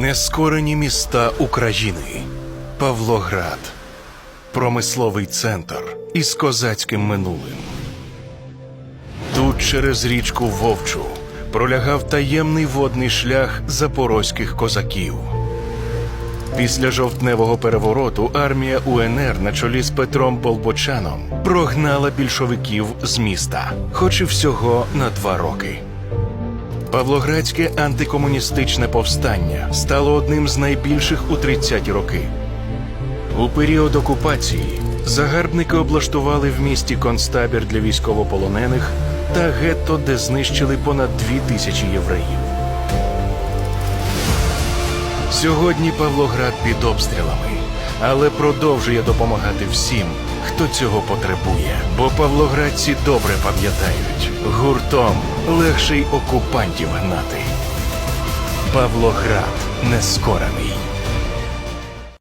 Нескорені міста України. Павлоград. Промисловий центр із козацьким минулим. Тут через річку Вовчу пролягав таємний водний шлях запорозьких козаків. Після жовтневого перевороту армія УНР на чолі з Петром Болбочаном прогнала більшовиків з міста, хоч і всього на два роки. Павлоградське антикомуністичне повстання стало одним з найбільших у 30-ті роки. У період окупації загарбники облаштували в місті концтабір для військовополонених та гетто, де знищили понад дві тисячі євреїв. Сьогодні Павлоград під обстрілами, але продовжує допомагати всім, хто цього потребує. Бо павлоградці добре пам'ятають, гуртом легше й окупантів гнати. Павлоград нескорений.